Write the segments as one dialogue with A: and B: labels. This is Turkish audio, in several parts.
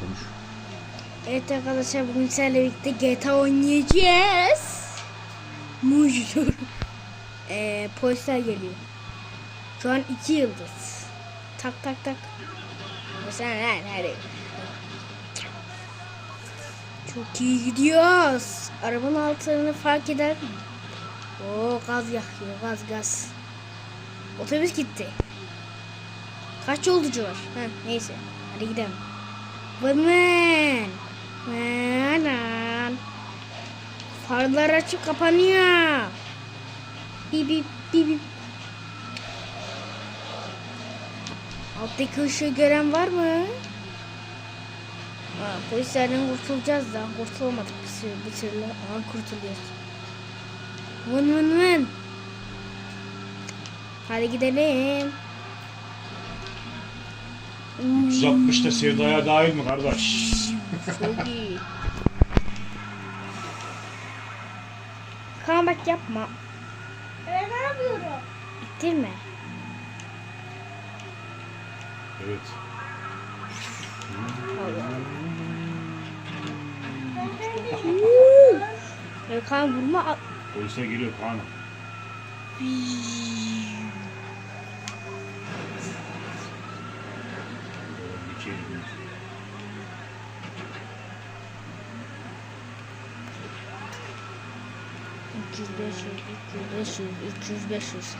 A: konuş.
B: Evet arkadaşlar bugün sizlerle birlikte GTA oynayacağız. Mujur. Eee polisler geliyor. Şu an iki yıldız. Tak tak tak. Mesela her. Çok iyi gidiyoruz. Arabanın altını fark eder mi? Oo gaz yakıyor gaz gaz. Otobüs gitti. Kaç yolcu var? Ha, neyse. Hadi gidelim. Batman. Batman. Farlar açıp kapanıyor. Bip bip bip bip. Alttaki ışığı gören var mı? Aa, polislerden kurtulacağız da kurtulamadık bir bir türlü. Aa, kurtuluyoruz. Vın vın vın. Hadi gidelim.
A: 360 da sevdaya dahil mi kardeş?
B: Çok iyi. Kaan bak yapma.
C: Ben ne yapıyorum?
B: İttirme.
A: Evet.
B: Kaan vurma.
A: Polise geliyor Kaan. Giriyor.
B: Üç yüz, beş yüz, üç yüz, beş yüz, üç yüz, beş yüz.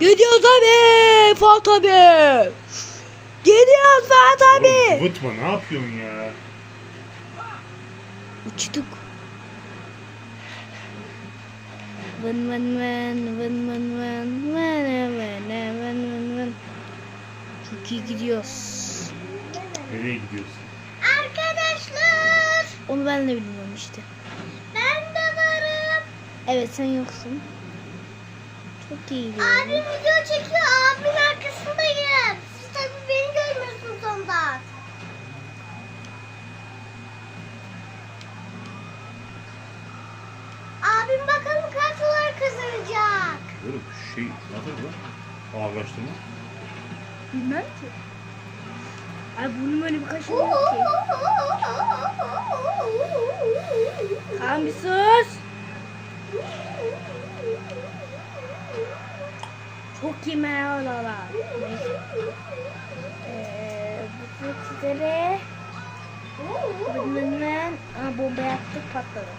B: Gidiyoruz abi Fuat abi. Gidiyoruz Fuat
A: Oğlum Vıtma ne yapıyorsun ya?
B: Uçtuk. Vın vın vın vın vın vın vın vın vın vın vın. Çok iyi gidiyoruz.
A: Nereye gidiyorsun?
C: Arkadaşlar
B: Onu ben de bilmiyorum işte.
C: ben de varım.
B: Evet sen yoksun. Çok iyi gidiyor.
C: Abim video çekiyor. Abimin arkasındayım. Siz tabii beni görmüyorsunuz ondan. Abim bakalım kaç dolar kazanacak.
A: Oğlum şey ne lan? Ağırlaştırma.
B: Bilmem ki. Ay burnum öyle bir kaşınıyor ki. Kaan bir sus. Çok iyi merhabalar. Ee, bu sizlere bundan Aa, bomba yaptık patladı.